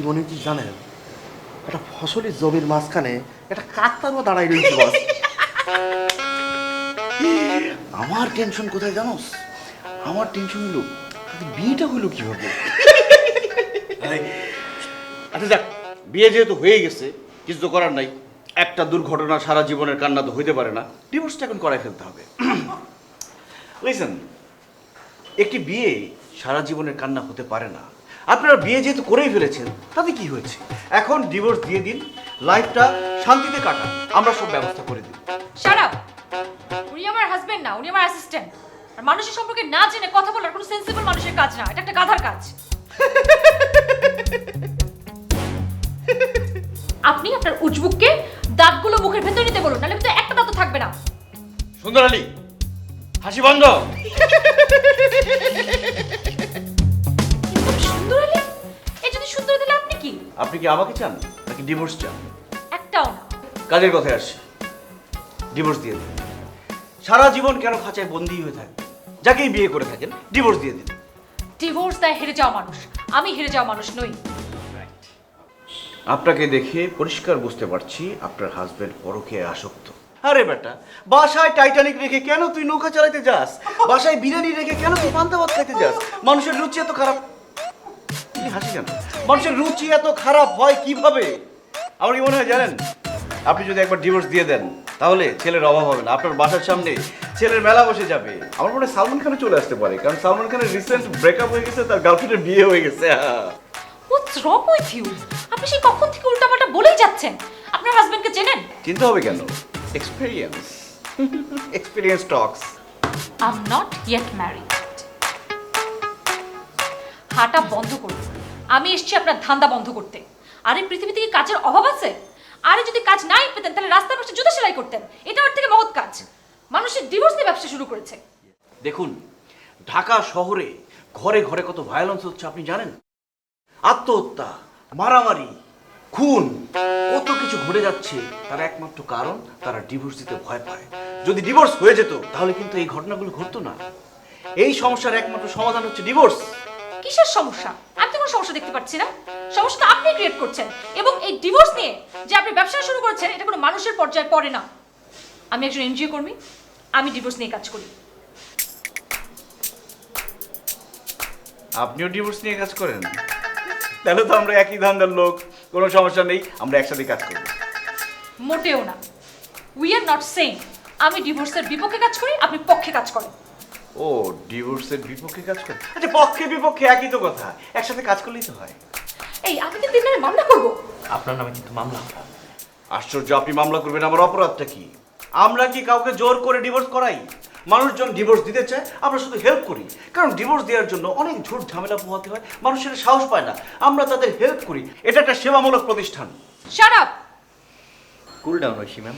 কি মনে হচ্ছে জানেন? একটা ফসলের জমির মাঝখানে একটা কাকতারও দাঁড়াই রয়েছে, বস। আমার টেনশন কোথায় জানোস? আমার টেনশন হলো বিয়েটা হলো কীভাবে? আচ্ছা যাক, বিয়ে যেহেতু হয়ে গেছে, কিছু তো করার নাই। একটা দুর্ঘটনা সারা জীবনের কান্না তো হইতে পারে না। ডিভোর্সটা এখন করাই ফেলতে হবে। লিসেন একটি বিয়ে সারা জীবনের কান্না হতে পারে না। আপনারা বিয়ে যেহেতু করেই ফেলেছেন তাতে কি হয়েছে? এখন ডিভোর্স দিয়ে দিন লাইফটা শান্তিতে কাটান আমরা সব ব্যবস্থা করে দিই শাট উনি আমার হাজবেন্ড না উনি আমার অ্যাসিস্ট্যান্ট আর মানুষের সম্পর্কে না জেনে কথা বলার কোনো সেন্সিবল মানুষের কাজ না এটা একটা গাধার কাজ। আপনি আপনার উজবুককে দাঁতগুলো মুখের ভেতর নিতে বলুন নাহলে কিন্তু একটা দাঁত থাকবে না। সুন্দর আলী হাসি বন্ধ। আপনি কি আমাকে চান নাকি ডিভোর্স চান? একটাও না। কাজের কথায় আসি ডিভোর্স দিয়ে দিন। সারা জীবন কেন খাঁচায় বন্দি হয়ে থাকে যাকেই বিয়ে করে থাকেন ডিভোর্স দিয়ে দিন। ডিভোর্স দেয় হেরে যাওয়া মানুষ। আমি হেরে যাওয়া মানুষ নই। আপনাকে দেখে পরিষ্কার বুঝতে পারছি আপনার হাজবেন্ড পরকে আসক্ত। আরে বেটা বাসায় টাইটানিক রেখে কেন তুই নৌকা চালাতে যাস? বাসায় বিরিয়ানি রেখে কেন তুই পান্তা ভাত খাইতে যাস? মানুষের রুচি এত খারাপ। তুমি হাসি কেন? মানুষের রুচি এত খারাপ হয় কীভাবে? আমার কি মনে হয় জানেন? আপনি যদি একবার ডিভোর্স দিয়ে দেন তাহলে ছেলের অভাব হবে না। আপনার বাসার সামনে ছেলের মেলা বসে যাবে। আমার মনে হয় সালমান খানে চলে আসতে পারে কারণ সালমান খানের রিসেন্ট ব্রেকআপ হয়ে গেছে তার গার্লফ্রেন্ডের বিয়ে হয়ে গেছে। হোয়াটস রং উইথ ইউ আপনি সেই কখন থেকে উল্টাপাল্টা বলেই যাচ্ছেন? আপনার হাজবেন্ডকে চেনেন? চিন্তা হবে কেন? Experience experience talks I am not yet married হাঁটা বন্ধ করুন। আমি এসেছি আপনার ধান্দা বন্ধ করতে। আর এই পৃথিবীতে কি কাজের অভাব আছে? আরে যদি কাজ নাই পেতেন, তাহলে রাস্তার পাশে জুতো সেলাই করতেন। এটা ওর থেকে মহৎ কাজ। মানুষের ডিভোর্স দিয়ে ব্যবসা শুরু করেছে। দেখুন, ঢাকা শহরে ঘরে ঘরে কত ভায়োলেন্স হচ্ছে, আপনি জানেন? আত্মহত্যা, মারামারি, খুন, কত কিছু ঘটে যাচ্ছে। তার একমাত্র কারণ, তারা ডিভোর্স দিতে ভয় পায়। যদি ডিভোর্স হয়ে যেত, তাহলে কিন্তু এই ঘটনাগুলো ঘটতো না। এই সমস্যার একমাত্র সমাধান হচ্ছে ডিভোর্স কিসের সমস্যা? আমি তো কোনো সমস্যা দেখতে পাচ্ছি না। সমস্যাটা আপনি ক্রিয়েট করছেন। এবং এই ডিভোর্স নিয়ে যে আপনি ব্যবসা শুরু করেছেন এটা কোনো মানুষের পর্যায়ে পড়ে না। আমি একজন এনজিও কর্মী আমি ডিভোর্স নিয়ে কাজ করি। আপনিও ডিভোর্স নিয়ে কাজ করেন? তাহলে তো আমরা একই ধান্দার লোক কোনো সমস্যা নেই আমরা একসাথে কাজ করি মোটেও না। উই আর নট সেম আমি ডিভোর্সের বিপক্ষে কাজ করি আপনি পক্ষে কাজ করেন। ও ডিভোর্সের বিপক্ষে কাজ করে আচ্ছা পক্ষে বিপক্ষে একই তো কথা। একসাথে কাজ করলেই তো হয়। এই আমি কি তিন নামে মামলা করব। আপনার নামে কিন্তু মামলা হবে। আশ্চর্য আপনি মামলা করবেন আমার অপরাধটা কি? আমরা কি কাউকে জোর করে ডিভোর্স করাই? মানুষজন ডিভোর্স দিতে চায় আমরা শুধু হেল্প করি। কারণ ডিভোর্স দেওয়ার জন্য অনেক ঝুট ঝামেলা পোহাতে হয় মানুষের সাহস পায় না। আমরা তাদের হেল্প করি। এটা একটা সেবামূলক প্রতিষ্ঠান। Shut up cool down Oishi ma'am.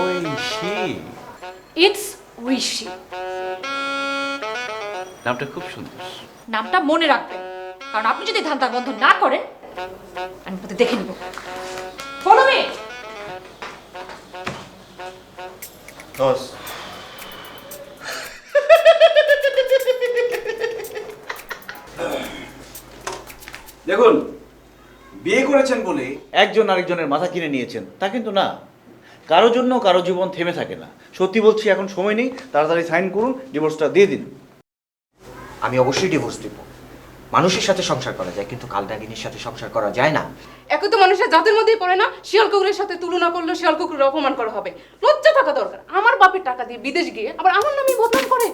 ওই শি ইটস উইশি নামটা খুব সুন্দর। নামটা মনে রাখবেন কারণ আপনি যদি ধান্দার বন্ধ না করেন আমি তোদের দেখে নিব। ফলো মি দশ দেখুন বিয়ে করেছেন বলে একজন আরেকজনের মাথা কিনে নিয়েছেন তা কিন্তু না। কারও জন্য কারও জীবন থেমে থাকে না। সত্যি বলছি এখন সময় নেই তাড়াতাড়ি সাইন করুন ডিভোর্সটা দিয়ে দিন। আমি অবশ্যই ডিভোর্স দিব। মানুষের সাথে সংসার করা যায় কিন্তু কালডাগিনীর সাথে সংসার করা যায় না। একই তো মানুষের জাতের মধ্যেই পড়ে না শিয়াল কুকুরের সাথে তুলনা করলে শিয়াল কুকুরের অপমান করা হবে। লজ্জা থাকা দরকার। আমার বাপের টাকা দিয়ে বিদেশ গিয়ে আবার আমার নামে বদনাম করে।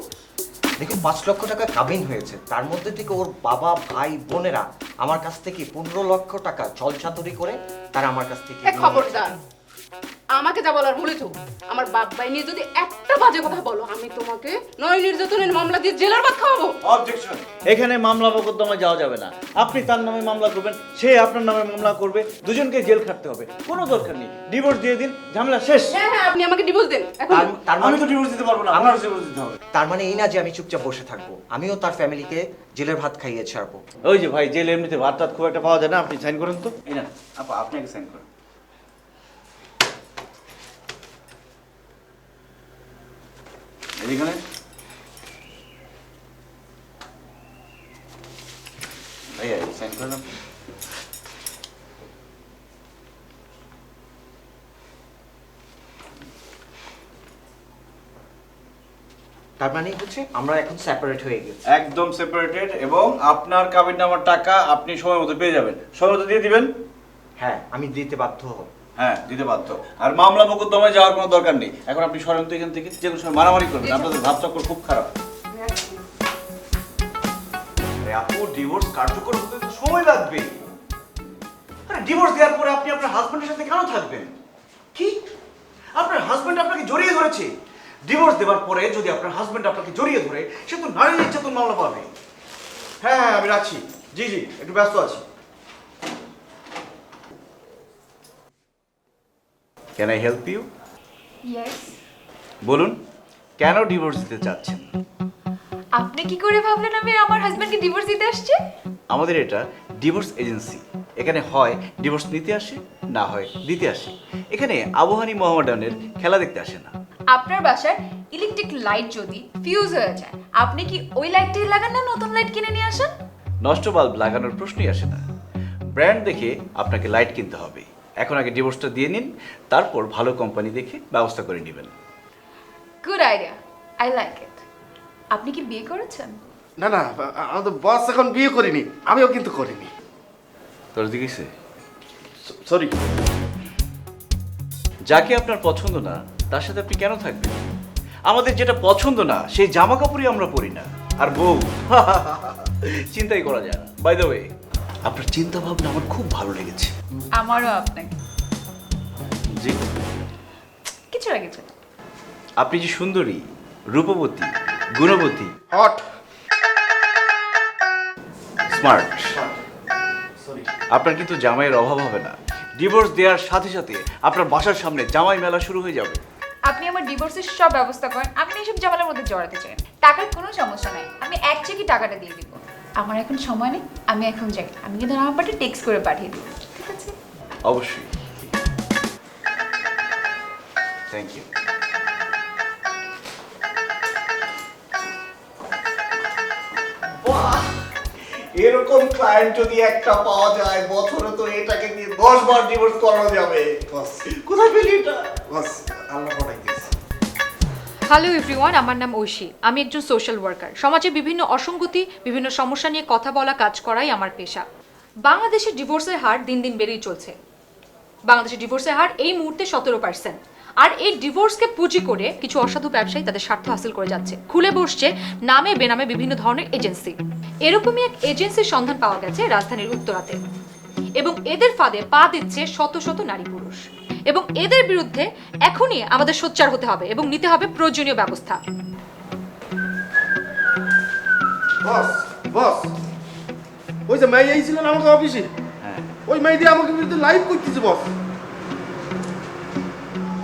দেখুন পাঁচ লক্ষ টাকা কাবিন হয়েছে। তার মধ্যে থেকে ওর বাবা ভাই বোনেরা আমার কাছ থেকে পনেরো লক্ষ টাকা ছলছাতুরি করে তারা আমার কাছ থেকে খবরদার। আমাকে যা বলার বলেছ আমার বাপ ভাই নিয়ে যদি একটা বাজে কথা বলো আমি তোমাকে নয় নির্যাতনের মামলা দিয়ে জেলার ভাত খাওয়াবো। অবজেকশন এখানে মামলা মোকদ্দমা যাওয়া যাবে না। আপনি তার নামে মামলা করবেন সে আপনার নামে মামলা করবে দুজনকে জেল খাটতে হবে। কোনো দরকার নেই। ডিভোর্স দিয়ে দিন ঝামেলা শেষ। হ্যাঁ হ্যাঁ আপনি আমাকে ডিভোর্স দেন এখন। তার- তার আমি মানে তো ডিভোর্স দিতে পারব না আপনার ডিভোর্স দিতে হবে। তার মানে এই না যে আমি চুপচাপ বসে থাকব। আমিও তার ফ্যামিলিকে জেলের ভাত খাইয়ে ছাড়বো। ওই যে ভাই জেল এমনিতে ভাত টাত খুব একটা পাওয়া যায় না আপনি সাইন করেন তো। এই না আপা আপনি আগে সাইন করেন। এখানে oh, আমরা এখন সেপারেট হয়ে গেছি। একদম সেপারেটেড এবং আপনার নামার টাকা আপনি সময় মতো পেয়ে যাবেন। সময় মতো দিয়ে দিবেন? হ্যাঁ আমি দিতে বাধ্য হব। হ্যাঁ দিতে বাধ্য। আর মামলা মোকদ্দমায় যাওয়ার কোনো দরকার নেই। এখন আপনি সরেন তো এখান থেকে যে কোনো সময় মারামারি করবেন। আপনাদের ভাবচক্র খুব খারাপ। আরে আপু ডিভোর্স কার্যকর হতে তো সময় লাগবে। আরে ডিভোর্স দেওয়ার পরে আপনি আপনার হাজবেন্ডের সাথে কেন থাকবেন? কি? আপনার হাজবেন্ড আপনাকে জড়িয়ে ধরেছে। ডিভোর্স দেওয়ার পরে যদি আপনার হাজবেন্ড আপনাকে জড়িয়ে ধরে সে তো নারী নির্যাতন মামলা পাবে। হ্যাঁ হ্যাঁ আমি রাখছি। জি জি একটু ব্যস্ত আছি। ক্যান আই হেল্প ইউ বলুন কেন ডিভোর্স দিতে চাচ্ছেন? আপনি কি করে ভাবলেন আমি আমার হাজবেন্ডকে ডিভোর্স দিতে আসছি? আমাদের এটা ডিভোর্স এজেন্সি এখানে হয় ডিভোর্স নিতে আসে না হয় দিতে আসে। এখানে আবহানী মোহামেডানের খেলা দেখতে আসে না। আপনার বাসার ইলেকট্রিক লাইট যদি ফিউজ হয়ে যায় আপনি কি ওই লাইটটাই লাগান না নতুন লাইট কিনে নিয়ে আসেন? নষ্ট বাল্ব লাগানোর প্রশ্নই আসে না। ব্র্যান্ড দেখে আপনাকে লাইট কিনতে হবে। এখন আগে ডিভোর্সটা দিয়ে নিন তারপর ভালো কোম্পানি দেখে ব্যবস্থা করে নেবেন। Good idea I like it আপনি কি বিয়ে করেছেন? না না আমাদের বস এখন বিয়ে করিনি আমিও কিন্তু করিনি। তোর দিকেছে সরি যাকে আপনার পছন্দ না তার সাথে আপনি কেন থাকবেন? আমাদের যেটা পছন্দ না সেই জামা কাপড়ই আমরা পরি না। আর বউ চিন্তাই করা যায় না। বাই দ্য ওয়ে আপনার চিন্তা ভাবনা আমার খুব ভালো লেগেছে। আমারও আপনাকে। জি। কিছু না কিছু না। আপনি যে সুন্দরী রূপবতী গুণবতী। হট। স্মার্ট। সরি। আপনার কিন্তু জামাইয়ের অভাব হবে না। ডিভোর্স দেওয়ার সাথে সাথে আপনার বাসার সামনে জামাই মেলা শুরু হয়ে যাবে। আপনি আমার ডিভোর্সের সব ব্যবস্থা করেন। আপনি এইসব জামালার মধ্যে জড়াতে চান। টাকার কোনো সমস্যা নাই। আমি এক চেকই টাকাটা দিয়ে দিব। আমার এখন সময় নেই আমি এখন যাই। আমি কিন্তু আমার পাটে টেক্সট করে পাঠিয়ে দিব ঠিক আছে? অবশ্যই। থ্যাংক ইউ এরকম ক্লায়েন্ট যদি একটা পাওয়া যায় বছরে তো এটাকে দিয়ে দশ বার ডিভোর্স করানো যাবে। কোথায় পেলি এটা? বস আল্লাহ হ্যালো এভরিওয়ান আমার নাম ঐশী। আমি একজন সোশ্যাল ওয়ার্কার সমাজে বিভিন্ন অসঙ্গতি, বিভিন্ন সমস্যা নিয়ে কথা বলা, কাজ করাই আমার পেশা। বাংলাদেশে ডিভোর্সের হার দিন দিন বেড়েই চলছে। বাংলাদেশের ডিভোর্সের হার এই মুহূর্তে সতেরো পার্সেন্ট আর এই ডিভোর্সকে পুঁজি করে কিছু অসাধু ব্যবসায়ী তাদের স্বার্থ হাসিল করে যাচ্ছে। খুলে বসছে নামে বেনামে বিভিন্ন ধরনের এজেন্সি এরকমই এক এজেন্সির সন্ধান পাওয়া গেছে রাজধানীর উত্তরাতে। এবং এদের ফাঁদে পা দিচ্ছে শত শত নারী পুরুষ। এবং এদের বিরুদ্ধে এখনই আমাদের সোচ্চার হতে হবে এবং নিতে হবে প্রয়োজনীয় ব্যবস্থা। বস বস। ওই যে মেয়ে এই ছিলেন আমাকে অফিসে? হ্যাঁ। ওই মেয়ে দিয়ে আমাকে বিরুদ্ধে লাইভ করতেছে বস।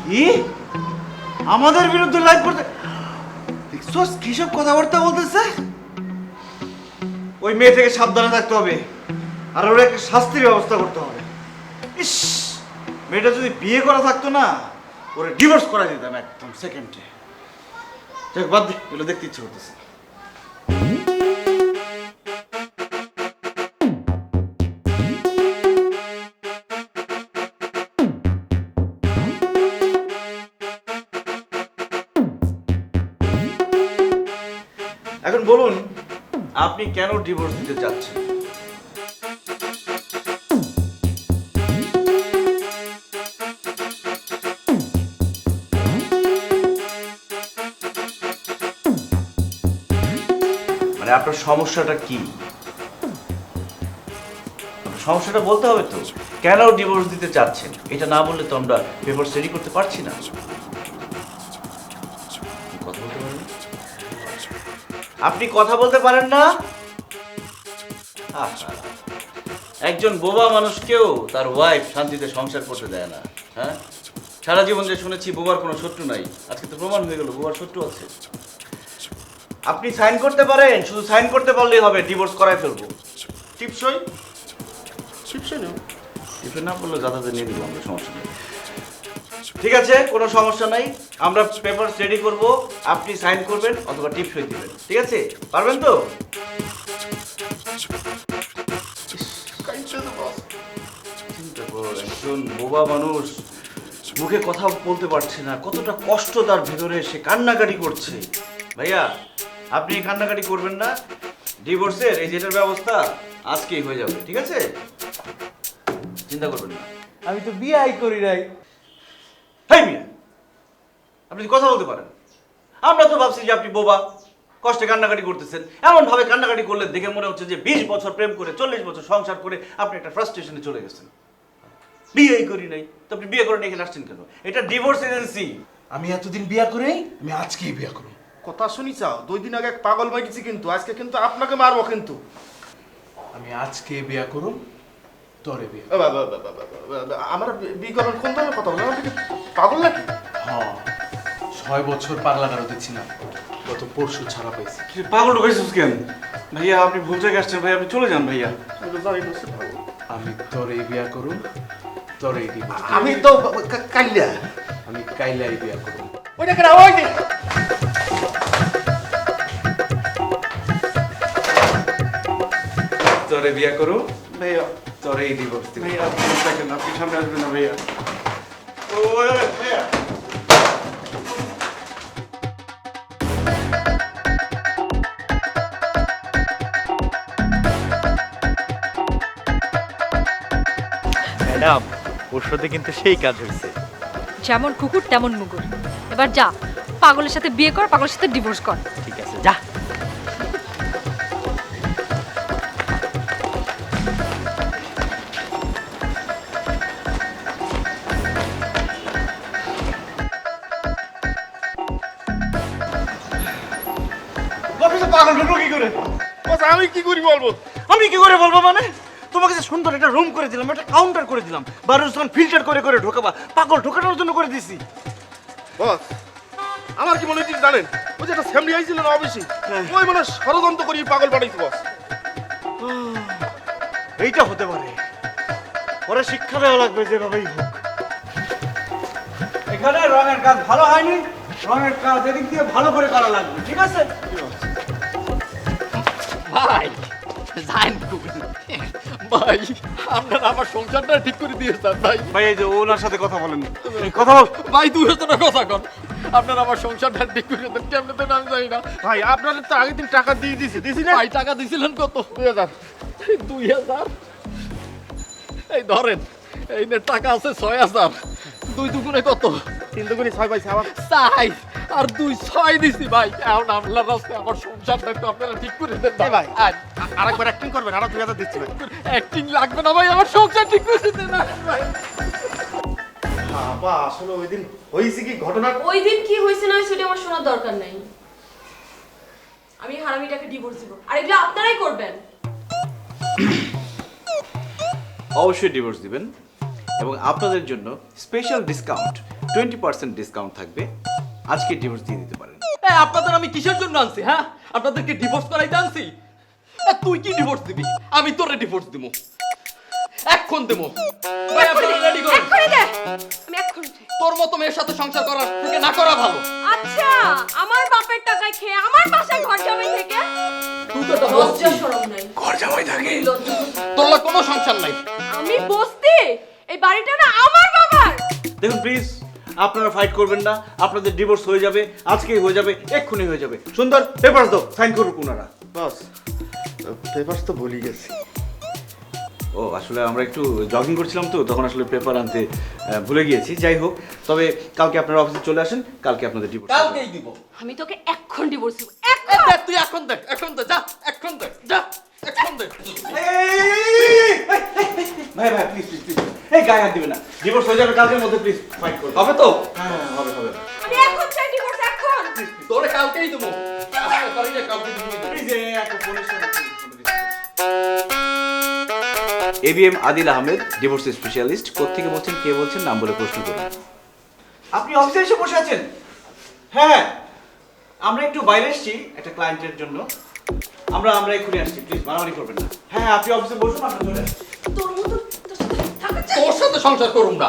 কি? আমাদের বিরুদ্ধে লাইভ করতে? দেখছস কিসব কথাবার্তা বলতেছে? ওই মেয়ে থেকে সাবধানে থাকতে হবে। আর ওর একটা শাস্তির ব্যবস্থা করতে হবে। ইস! মেয়েটা যদি বিয়ে করা থাকতো না, ওরে ডিভোর্স করা দিতাম একদম সেকেন্ডে দেখ বাদ এগুলো দেখতে ইচ্ছে করতেছে। এখন বলুন, আপনি কেন ডিভোর্স দিতে চাচ্ছেন? মানে আপনার সমস্যাটা কি? সমস্যাটা বলতে হবে তো। কেন ডিভোর্স দিতে চাচ্ছেন? এটা না বললে তো আমরা পেপার রেডি করতে পারছি না। আপনি কথা বলতে পারেন না? একজন বোবা মানুষকেও তার ওয়াইফ শান্তিতে সংসার করতে দেয় না হ্যাঁ? সারা জীবন যে শুনেছি, বোবার কোনো শত্রু নাই। আজকে তো প্রমাণ হয়ে গেল, বোবার শত্রু আছে। আপনি সাইন করতে পারেন শুধু সাইন করতে পারলেই হবে ডিভোর্স করায় ফেলব। টিপসই? টিপসই নেব। টিফিন না করলে যাতায়াতে নিয়ে নিবো আমরা সমস্যা নেই। ঠিক আছে কোনো সমস্যা নাই। আমরা পেপার রেডি করব আপনি সাইন করবেন অথবা টিপ সই দিবেন। ঠিক আছে? পারবেন তো? একজন বোবা মানুষ মুখে কথা বলতে পারছে না কতটা কষ্ট তার ভেতরে সে কান্নাকাটি করছে। ভাইয়া আপনি কান্নাকাটি করবেন না। ডিভোর্সের এই যেটার ব্যবস্থা আজকেই হয়ে যাবে ঠিক আছে? চিন্তা করবেন না। আমি তো বিয়াই করি নাই। হেই মিয়া আপনি কথা বলতে পারেন। আমরা তো ভাবছি যে আপনি বোবা কষ্টে কান্নাকাটি করতেছেন। এমন ভাবে কান্নাকাটি করলে দেখে মনে হচ্ছে যে বিশ বছর প্রেম করে চল্লিশ বছর সংসার করে আপনি একটা ফ্রাস্ট্রেশনে চলে গেছেন। বিয়েই করি নাই। তো আপনি বিয়ে করে এখানে আসছেন কেন? এটা ডিভোর্স এজেন্সি আমি এতদিন বিয়া করি আমি আজকেই বিয়া করব। কথা শুনি চাও? দুই দিন আগে এক পাগল মাইছি কিন্তু আজকে কিন্তু আপনাকে মারবো কিন্তু। আমি আজকে বিয়া করুম তোরে বিয়া। আমার বিয়ে করার কোন ধরনের কথা কি পাগল নাকি? হ্যাঁ ছয় বছর পাগলা গারোতে ছিলাম। গত পরশু ছাড়া পাইছি পাগল ঢুকাইছিস কেন? ভাইয়া আপনি ভুল জায়গায় আসছেন। ভাইয়া আপনি চলে যান ভাইয়া। আমি না তোরে বিয়া করুম তোরে আমি তো কা- কাল্লা আমি কাইলাই বিয়া করুম ওইটা কেন ওই তোরে বিয়ে করো? ভাইয়া। তোরে ডিভোর্স দিবে ভাইয়া। আপনি দেখেন আপনি সামনে আসবেন না ভাইয়া। ও ভাইয়া ম্যাডাম ওর সাথে কিন্তু সেই কাজ হয়েছে। যেমন কুকুর তেমন মুগুর। এবার যা পাগলের সাথে বিয়ে কর পাগলের সাথে ডিভোর্স কর। ঠিক আছে যা। আমি কি করি বলব? আমি কি করে বলব মানে? তোমাকে যে সুন্দর একটা রুম করে দিলাম একটা কাউন্টার করে দিলাম বারুস্তান ফিল্টার করে করে ঢোকাবা পাগল ঢোকানোর জন্য করে দিছি। বস আমার কি মনে হচ্ছে জানেন? ওই যে একটা ফ্যামিলি আইছিল না অফিসে ওই মানে ষড়যন্ত্র করি পাগল বানাইছে বস। এইটা হতে পারে। ওরা শিক্ষা দেওয়া লাগবে যেভাবেই হোক। এখানে রঙের কাজ ভালো হয়নি রঙের কাজ এদিক দিয়ে ভালো করে করা লাগবে ঠিক আছে? ভাই জান ভাই আপনারা আমার সংসারটা ঠিক করে দিয়েছেন ভাই ভাই এই যে ওনার সাথে কথা বলেন। কথা বল। ভাই তুই হতো না কথা কর আপনারা আমার সংসারটা ঠিক করে দেন কেমনে দেন আমি জানি না ভাই আপনাদের তো আগের দিন টাকা দিয়ে দিছি দিছি না? ভাই টাকা দিছিলেন কত? দুই হাজার। দুই হাজার? এই ধরেন এই নে টাকা আছে ছয় হাজার। দুই দুগুণে কত? তিন দুগুনি ছয় পাইছে আবার। চাই। আর দুই ছয় দিছি ভাই। এখন আপনার রাস্তায় আমার সংসারটা একটু আপনারা ঠিক করে দেন ভাই। আর আরেকবার অ্যাক্টিং করবেন আরও দুই হাজার দিচ্ছি ভাই। অ্যাক্টিং লাগবে না ভাই আমার সংসার ঠিক করে দেন ভাই। বাবা আসলে ওই দিন হয়েছে কি ঘটনা? ওই দিন কি হয়েছে না সেটা আমার শোনার দরকার নাই। আমি হারামিটাকে ডিভোর্স দিব। আর এগুলো আপনারাই করবেন। অবশ্যই ডিভোর্স দিবেন। এবং আপনাদের জন্য special discount twenty percent discount থাকবে। আজকে ডিভোর্স দিয়ে দিতে পারেন। আপনাদের আমি কিসের জন্য আনছি হ্যাঁ? আপনাদেরকে ডিভোর্স করাইতে আনছি? তুই কি ডিভোর্স দিবি? আমি তোরে ডিভোর্স দিব। এখন দেবো। তোর মতো মেয়ের সাথে সংসার করার থেকে না করা ভালো। আচ্ছা আমার বাপের টাকায় খেয়ে আমার বাসায় ঘর জামাই থেকে? তুই তো লজ্জা শরম নাই। ঘর জামাই থাকে। তোর কোনো সংসার নাই। আমি বসতি? এই বাড়িটা না আমার বাবার? দেখুন প্লিজ আপনারা ফাইট করবেন না আপনাদের ডিভোর্স হয়ে যাবে আজকেই হয়ে যাবে এক্ষুনি হয়ে যাবে। সুন্দর পেপার দাও সাইন করুক ওনারা বস পেপার তো ভুলি গেছি। ও আসলে আমরা একটু জগিং করছিলাম তো তখন আসলে পেপার আনতে ভুলে গিয়েছি যাই হোক। তবে কালকে আপনারা অফিসে চলে আসেন কালকে আপনাদের ডিভোর্স কালকেই দিব। আমি তোকে এখন ডিভোর্স দিব তুই এখন দেখ এখন দেখ যা এখন দেখ যা। ভাই ভাই প্লিজ প্লিজ প্লিজ এই গায়ে হাত দিবে না ডিভোর্স হয়ে যাবে কালকের মধ্যে প্লিজ ফাইট করুন হবে তো হ্যাঁ হবে হবে ABM Adil Ahmed divorce specialist কোত্থেকে বলছেন, কে বলছেন, নাম বলে প্রশ্ন করুন। আপনি অফিসে এসে বসে আছেন? হ্যাঁ আমরা একটু বাইরে এসেছি, একটা ক্লায়েন্টের জন্য। আমরা আমরা এক্ষুনি আসছি প্লিজ বাড়াবাড়ি করবেন না। হ্যাঁ আপনি অফিসে বসুন আপনার চলে তোর মতো তোর সাথে তোর সাথে সংসার করুন না।